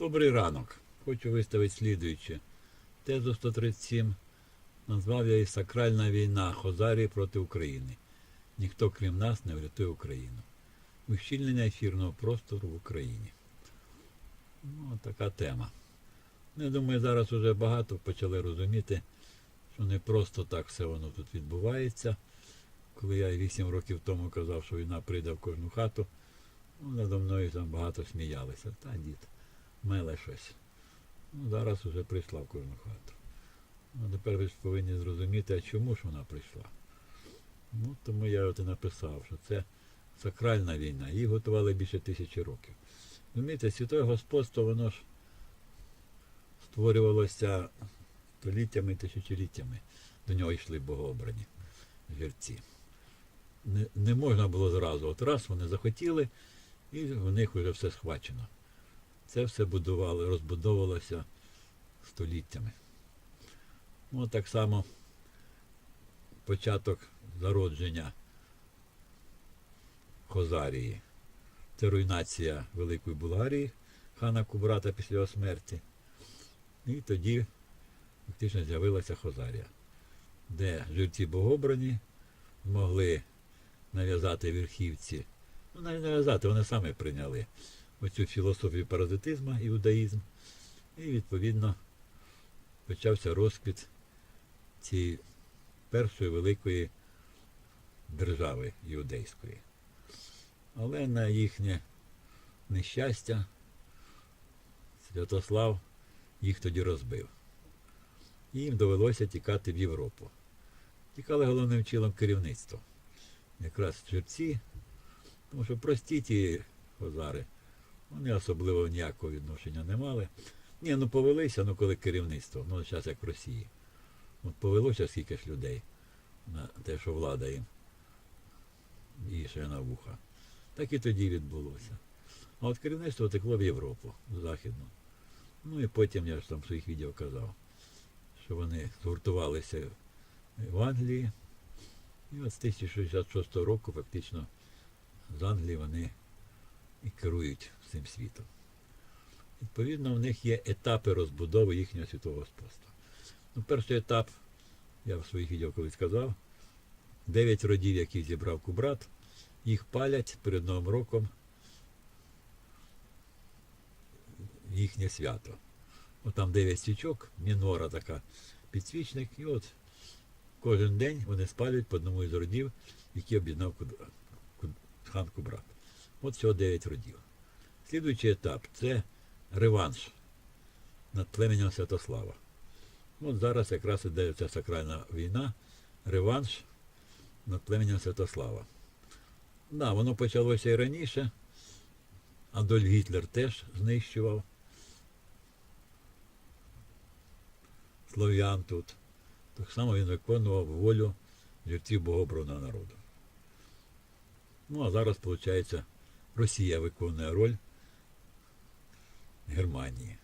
Добрий ранок. Хочу виставити слідуюче. Тезу 137 назвав я і Сакральна війна Хозарії проти України. Ніхто крім нас не врятує Україну. Ущільнення ефірного простору в Україні. Ну, така тема. Ну, Я думаю, зараз вже багато почали розуміти, що не просто так все воно тут відбувається. Коли я 8 років тому казав, що війна прийде в кожну хату, ну, надо мною там багато сміялися. Та дід, меле щось. Ну, зараз вже прийшла в кожну хату. Ну, тепер ви ж повинні зрозуміти, а чому ж вона прийшла. Ну, тому я от і написав, що це сакральна війна. Її готували більше тисячі років. Розумієте, святое господство, воно ж створювалося століттями, тисячоліттями. До нього йшли богообрані жерці. Не, не можна було зразу. От раз вони захотіли, і в них вже все схвачено. Це все будували, розбудовувалося століттями. Ну, так само початок зародження Хозарії. Це руйнація Великої Булгарії, хана Кубрата після його смерті. І тоді фактично з'явилася Хозарія, де жерці богобрані змогли нав'язати верхівці. Ну, нав'язати, вони самі прийняли оцю філософію паразитизму, іудаїзм. І відповідно почався розквіт цієї першої великої держави іудейської. Але на їхнє нещастя Святослав їх тоді розбив. І їм довелося тікати в Європу. Тікали головним чином керівництво. Якраз жерці, тому що прості ті хозари, вони особливо ніякого відношення не мали. Ні, ну повелися, ну коли керівництво, ну зараз як в Росії. От повелося скільки ж людей на те, що влада їм ще на вуха. Так і тоді відбулося. А от керівництво текло в Європу, в Західну. Ну і потім я ж там в своїх відео казав, що вони згуртувалися в Англії. І от з 1066 року фактично з Англії вони і керують всім світом. Відповідно, в них є етапи розбудови їхнього світового господства. Ну, перший етап, я в своїх відео колись сказав, дев'ять родів, які зібрав Кубрат, їх палять перед Новим роком їхнє свято. От там дев'ять свічок, мінора така, підсвічник, і от кожен день вони спалюють по одному із родів, які об'єднав хан Кубрат. От всього дев'ять родів. Слідуючий етап це реванш над племенем Святослава. От зараз якраз іде ця сакральна війна, реванш над племенем Святослава. Да, воно почалося і раніше. Адольф Гітлер теж знищував слов'ян тут. Так само він виконував волю жерців богобраного народу. Ну а зараз, виходить, Росія виконує роль Германії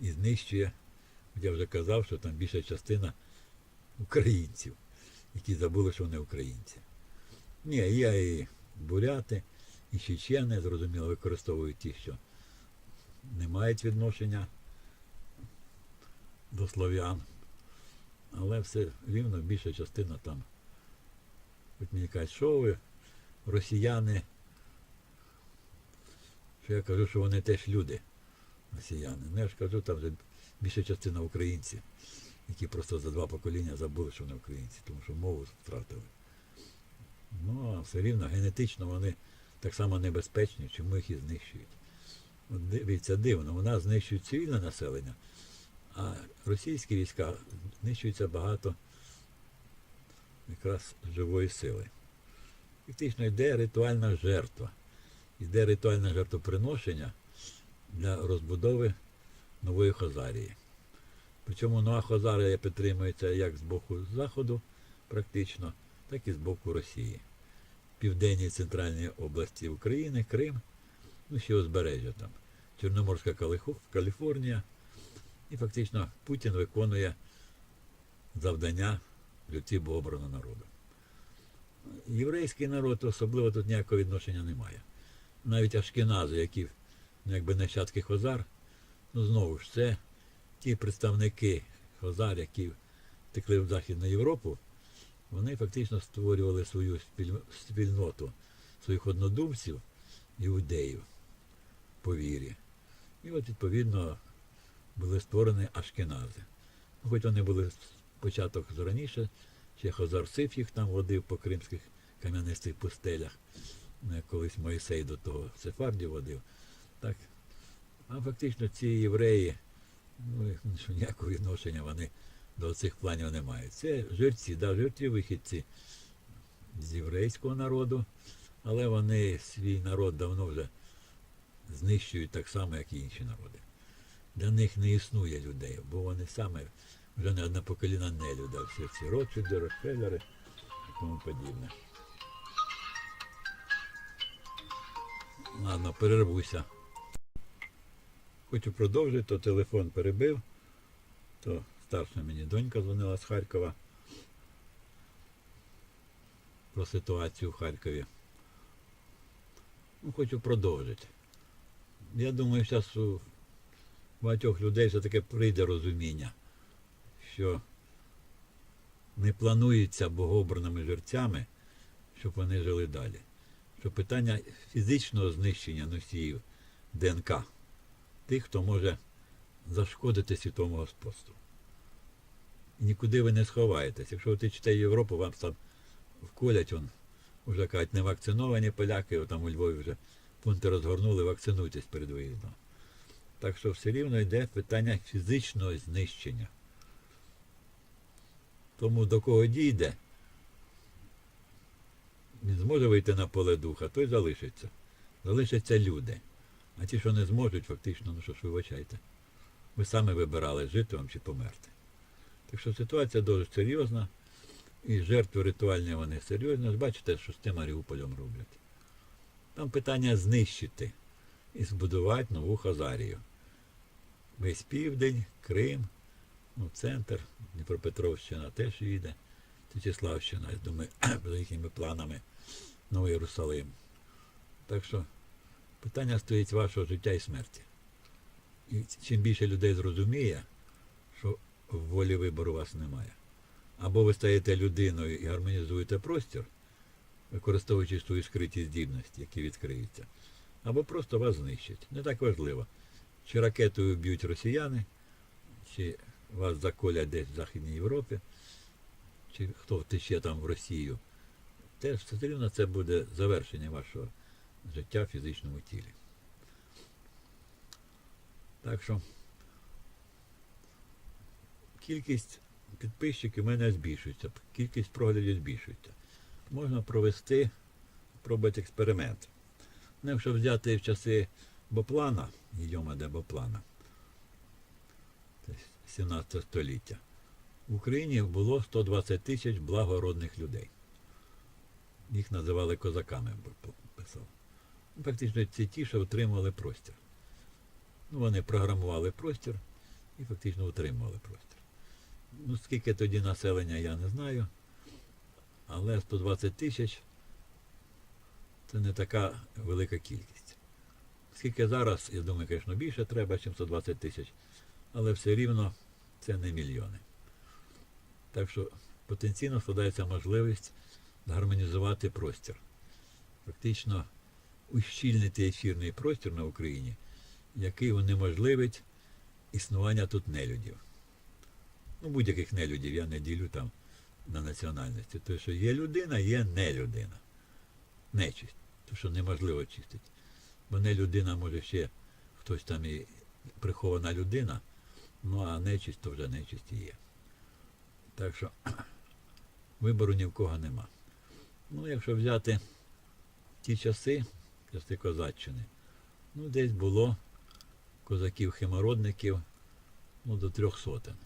і знищує, я вже казав, що там більша частина українців, які забули, що вони українці. Ні, є і буряти, і чечени, зрозуміло, використовують ті, що не мають відношення до слов'ян. Але все рівно більша частина там. От мені кажуть, що ви, росіяни, що я кажу, що вони теж люди, росіяни. Ну я ж кажу, там вже більша частина українців, які просто за два покоління забули, що вони українці, тому що мову втратили. Ну, а все рівно генетично вони так само небезпечні, чому їх і знищують. От дивіться, дивно, у нас знищують цивільне населення, а російські війська знищується багато якраз живої сили. Фактично йде ритуальна жертва. Йде ритуальне жертвоприношення для розбудови нової Хозарії. Причому нова Хозарія підтримується як з боку Заходу, практично, так і з боку Росії. Південній і центральній області України, Крим, ну ще узбережжя там, Чорноморська Каліфорнія. І фактично Путін виконує завдання людці богобраного народу. Єврейський народ особливо тут ніякого відношення немає. Навіть ашкенази, які ну, якби нащадки Хозар, Ну, знову ж, це ті представники Хозар, які втекли в Західну Європу, вони фактично створювали свою спільноту своїх однодумців, іудеїв по вірі. І от, відповідно, були створені ашкенази. Ну, хоч вони були початок раніше, ще Хозар Сиф їх там водив по кримських кам'янистих пустелях. Ну, колись Моїсей до того Сефардів водив. Так. А фактично ці євреї, ну, ніякого відношення вони до цих планів не мають. Це жерці, да, жерці вихідці з єврейського народу, але вони свій народ давно вже знищують так само, як і інші народи. Для них не існує людей, бо вони саме вже не одна покоління нелюда, всі ці Ротшильди, Рокфеллери і тому подібне. Ладно, перервуся. Хочу продовжити, то телефон перебив, то старша мені донька дзвонила з Харкова про ситуацію в Харкові. Ну, хочу продовжити. Я думаю, зараз у багатьох людей все таки прийде розуміння, що не планується богообраними жерцями, щоб вони жили далі. Що питання фізичного знищення носіїв ДНК тих, хто може зашкодити світовому господству. І нікуди ви не сховаєтесь. Якщо ви течете Європу, вам там вколять, он, вже кажуть, не вакциновані поляки, там у Львові вже пункти розгорнули, вакцинуйтесь перед виїздом. Так що все рівно йде питання фізичного знищення. Тому до кого дійде, він зможе вийти на поле духа, той залишиться. Залишаться люди. А ті, що не зможуть, фактично, ну що ж, вибачайте. Ви самі вибирали, жити вам чи померти. Так що ситуація дуже серйозна. І жертви ритуальні вони серйозні. Бачите, що з тим Маріуполем роблять. Там питання знищити і збудувати нову Хазарію. Весь південь, Крим, ну, центр, Дніпропетровщина теж їде. Січеславщина, я думаю, їхніми планами Новий Єрусалим. Так що питання стоїть вашого життя і смерті. І чим більше людей зрозуміє, що волі вибору у вас немає. Або ви стаєте людиною і гармонізуєте простір, використовуючи свої скриті здібності, які відкриються, або просто вас знищать. Не так важливо, чи ракетою б'ють росіяни, чи вас заколять десь в Західній Європі, чи хто втече там в Росію. Теж все рівно це буде завершення вашого життя в фізичному тілі. Так що кількість підписчиків у мене збільшується, кількість проглядів збільшується. Можна провести, пробувати експеримент. Ну, якщо взяти в часи Боплана, йома де Боплана, 17 століття, в Україні було 120 тисяч благородних людей. Їх називали козаками, писав. Ну, Фактично це ті, що утримували простір. Ну, вони програмували простір і фактично утримували простір. Ну, скільки тоді населення, я не знаю. Але 120 тисяч це не така велика кількість. Скільки зараз, я думаю, звісно, більше треба, ніж 120 тисяч, але все рівно це не мільйони. Так що потенційно складається можливість гармонізувати простір. Фактично ущільнити ефірний простір на Україні, який унеможливить існування тут нелюдів. Ну, будь-яких нелюдів я не ділю там на національності. Тому що є людина, є не людина. Нечисть. Тому що неможливо чистити. Бо не людина може ще хтось там і прихована людина, ну а нечисть то вже нечисть і є. Так що вибору ні в кого нема. Ну, якщо взяти ті часи, часи козаччини, ну десь було козаків-химородників ну, до трьох сотень.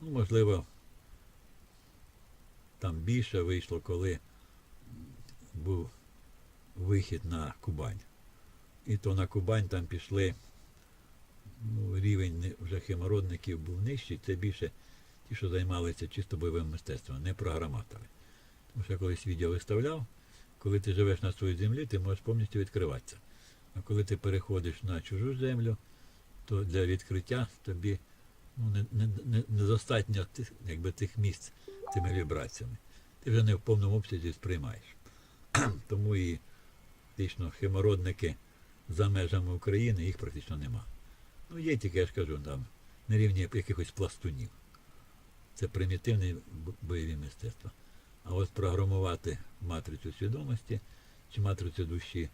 Ну, можливо, там більше вийшло, коли був вихід на Кубань. І то на Кубань там пішли, ну, рівень вже химородників був нижчий, це більше ті, що займалися чисто бойовим мистецтвом, не програматори. Тому що я колись відео виставляв, коли ти живеш на своїй землі, ти можеш повністю відкриватися. А коли ти переходиш на чужу землю, то для відкриття тобі ну, не, не, не, недостатньо тих, якби, тих місць тими вібраціями. Ти вже не в повному обсязі сприймаєш. Тому і фактично химородники за межами України їх практично нема. Ну, є тільки, я ж кажу, там, на рівні якихось пластунів. Це примітивні бойові мистецтва. А от програмувати матрицю свідомості чи матрицю душі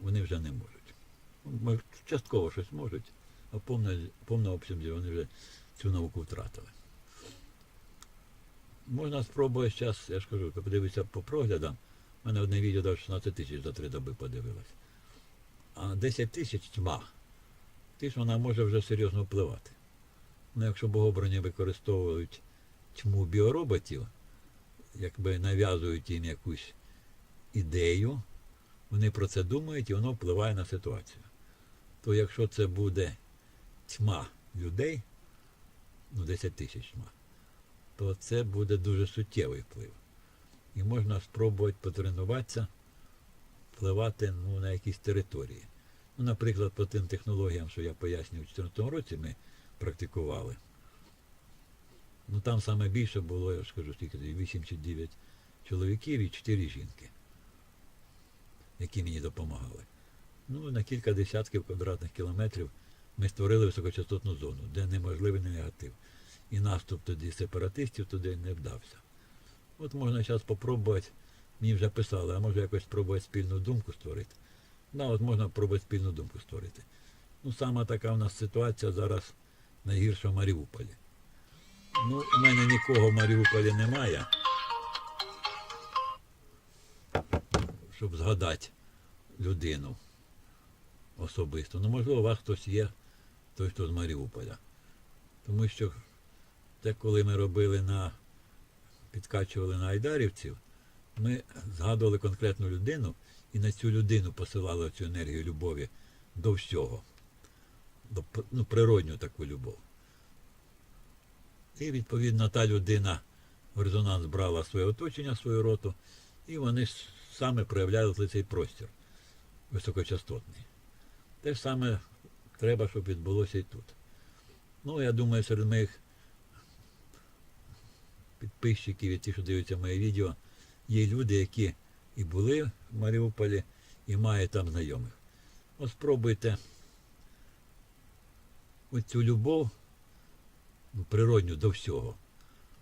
вони вже не можуть. Частково щось можуть, а в повно- повному обсязі вони вже цю науку втратили. Можна спробувати зараз, я ж кажу, подивитися по проглядам. У мене одне відео дав 16 тисяч за три доби подивилось. А 10 тисяч тьма. Ти ж вона може вже серйозно впливати. Ну, якщо богобрані використовують тьму біороботів, якби нав'язують їм якусь ідею, вони про це думають і воно впливає на ситуацію. То якщо це буде тьма людей, ну 10 тисяч тьма, то це буде дуже суттєвий вплив. І можна спробувати потренуватися, впливати ну, на якісь території. Ну, наприклад, по тим технологіям, що я пояснюю, у 2014 році ми практикували. Ну там саме більше було, я ж кажу, скільки тоді, 8 чи 9 чоловіків і 4 жінки, які мені допомагали. Ну, на кілька десятків квадратних кілометрів ми створили високочастотну зону, де неможливий негатив. І наступ тоді сепаратистів туди не вдався. От можна зараз спробувати, мені вже писали, а може якось спробувати спільну думку створити. Да, от можна пробувати спільну думку створити. Ну, сама така в нас ситуація зараз найгірша в Маріуполі. Ну, у мене нікого в Маріуполі немає, щоб згадати людину особисто. Ну, можливо, у вас хтось є, той, хто з Маріуполя. Тому що це коли ми робили на підкачували на айдарівців, ми згадували конкретну людину і на цю людину посилали цю енергію любові до всього. До ну, природню таку любов. І відповідно та людина в резонанс брала своє оточення, свою роту, і вони саме проявляли цей простір високочастотний. Те ж саме треба, щоб відбулося і тут. Ну, я думаю, серед моїх підписчиків і ті, що дивляться моє відео, є люди, які і були в Маріуполі, і мають там знайомих. От спробуйте оцю любов природню до всього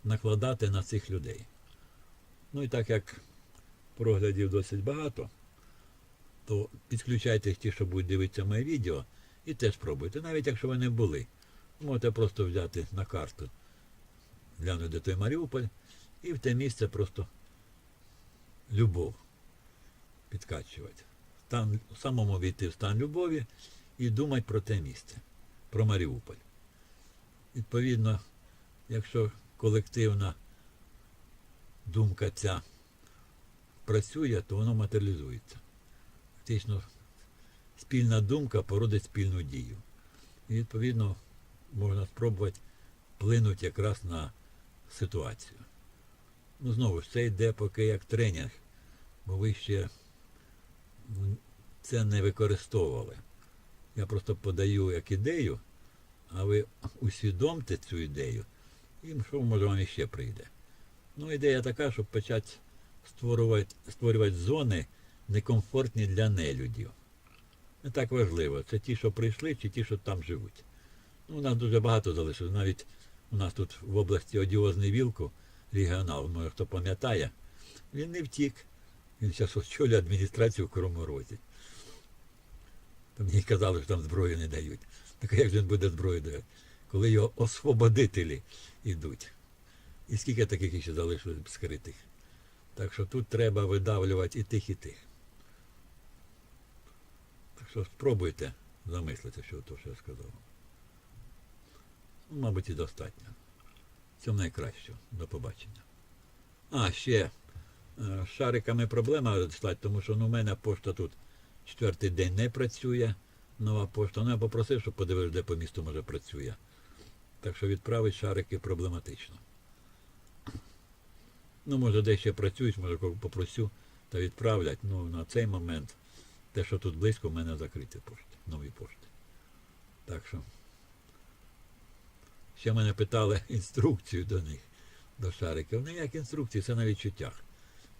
накладати на цих людей. Ну і так як проглядів досить багато, то підключайте ті, що будуть дивитися моє відео, і теж спробуйте, навіть якщо ви не були. Можете просто взяти на карту, глянути той Маріуполь, і в те місце просто любов підкачувати. Стан, самому війти в стан любові і думати про те місце, про Маріуполь. Відповідно, якщо колективна думка ця працює, то воно матеріалізується. Фактично, спільна думка породить спільну дію. І відповідно можна спробувати вплинути якраз на ситуацію. Ну, знову ж, це йде поки як тренінг, бо ви ще це не використовували. Я просто подаю як ідею, а ви усвідомте цю ідею, і що може вам іще прийде. Ну, ідея така, щоб почати створювати, створювати зони некомфортні для нелюдів. Не так важливо, це ті, що прийшли, чи ті, що там живуть. Ну, у нас дуже багато залишилось. Навіть у нас тут в області одіозний вілку, регіонал, може хто пам'ятає, він не втік. Він зараз очолює адміністрацію в Кривому Розі. Там мені казали, що там зброю не дають. Так як він буде давати? Коли його освободителі йдуть. І скільки таких ще залишилось скритих. Так що тут треба видавлювати і тих, і тих. Так що спробуйте замислитися, що то, що я сказав. Ну, мабуть, і достатньо. Цьому найкращого. До побачення. А, ще е, з шариками проблема стать, тому що ну, у мене пошта тут четвертий день не працює. Нова пошта. Ну, я попросив, щоб подивився, де по місту може працює. Так що відправити шарики проблематично. Ну, може, де ще працюють, може кого попросю та відправлять. Ну, на цей момент те, що тут близько, в мене закриті пошти, нові пошти. Так що Ще мене питали інструкцію до них, до шариків. Ну як інструкції, це на відчуттях.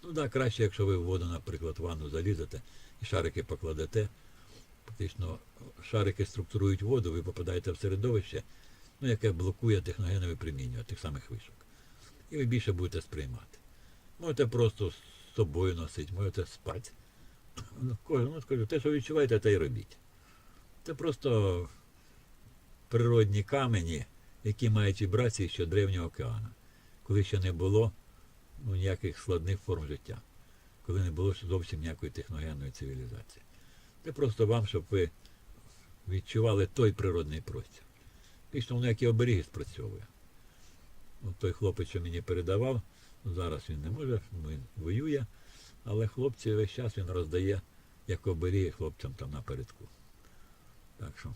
Ну так, да, краще, якщо ви в воду, наприклад, в ванну залізете і шарики покладете. Фактично, шарики структурують воду, ви попадаєте в середовище, ну, яке блокує техногенне випромінювання тих самих вишок. І ви більше будете сприймати. Можете просто з собою носити, можете спати. Ну, ну, скажу, те, що відчуваєте, те й робіть. Це просто природні камені, які мають вібрації ще древнього океану, коли ще не було ну, ніяких складних форм життя, коли не було ще зовсім ніякої техногенної цивілізації. Це просто вам, щоб ви відчували той природний простір. Фактично, воно як і оберіги спрацьовує. От той хлопець, що мені передавав, зараз він не може, він воює, але хлопці весь час він роздає як оберіги хлопцям там напередку. Так що, в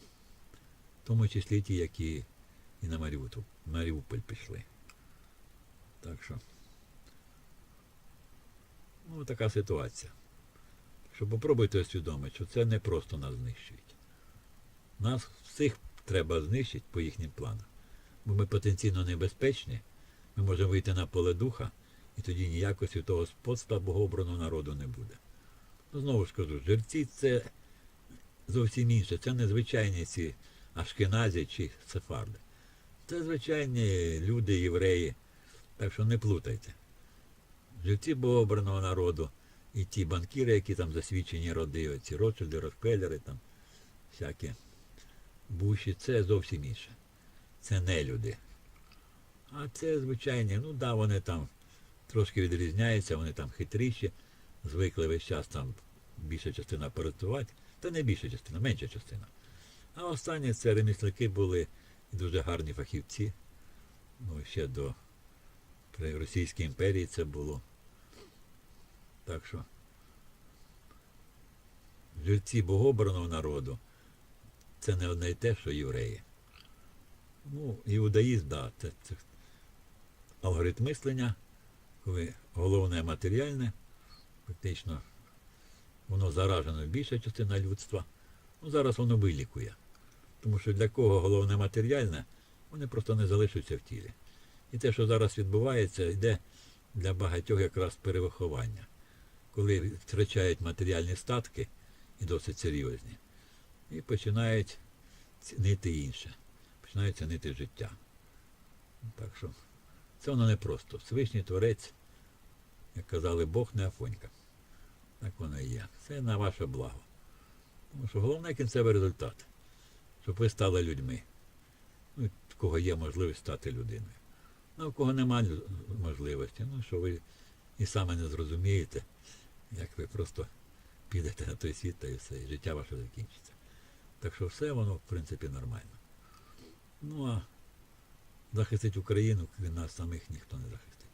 тому числі ті, які і на Маріуполь, Маріуполь пішли. Так що, ну, така ситуація. Що попробуйте усвідомити, що це не просто нас знищують. Нас всіх треба знищити по їхнім планам. Бо ми потенційно небезпечні, ми можемо вийти на поле духа, і тоді ніякого святого господства богообраного народу не буде. Ну, знову ж кажу, жерці це зовсім інше. Це не звичайні ці ашкеназі чи сефарди. Це звичайні люди, євреї. Так що не плутайте. Жерці богообраного народу і ті банкіри, які там засвідчені роди, оці Ротшильди, Рокфеллери, там всякі буші, це зовсім інше. Це не люди. А це звичайні, ну да, вони там трошки відрізняються, вони там хитріші, звикли весь час там більша частина працювати, та не більша частина, менша частина. А останні це ремісники були і дуже гарні фахівці. Ну, ще до при Російській імперії це було. Так що живці богобраного народу це не одне й те, що євреї. Ну, іудаїзм, да, це, це алгоритм мислення, коли головне матеріальне, фактично воно заражено більша частина людства. Ну, зараз воно вилікує. Тому що для кого головне матеріальне, вони просто не залишаться в тілі. І те, що зараз відбувається, йде для багатьох якраз перевиховання. Коли втрачають матеріальні статки і досить серйозні, і починають цінити інше, починають цінити життя. Так що це воно не просто. Всевишній Творець, як казали, Бог не афонька. Так воно і є. Це на ваше благо. Тому що головне кінцевий результат, щоб ви стали людьми. Ну, в кого є можливість стати людиною. Ну, в кого немає можливості, ну що ви і саме не зрозумієте, як ви просто підете на той світ та і все, і життя ваше закінчиться. Так що все воно, в принципі, нормально. Ну а захистить Україну, крім нас самих ніхто не захистить.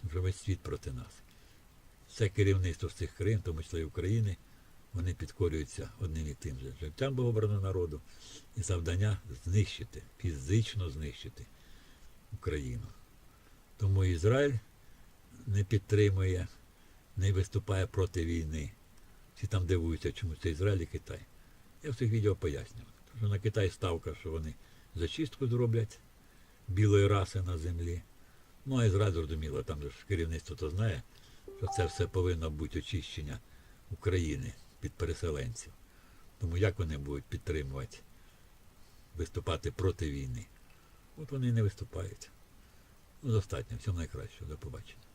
Тому що весь світ проти нас. Все керівництво цих країн, тому числі України, вони підкорюються одним і тим же життям богобраного народу і завдання знищити, фізично знищити Україну. Тому Ізраїль не підтримує, не виступає проти війни. Всі там дивуються, чому це Ізраїль і Китай. Я в цих відео пояснював. Тому на Китай ставка, що вони зачистку зроблять білої раси на землі. Ну, а Ізраїль зрозуміло, там ж керівництво то знає, що це все повинно бути очищення України під переселенців. Тому як вони будуть підтримувати, виступати проти війни? От вони і не виступають. Ну, достатньо. Всього найкращого. До побачення.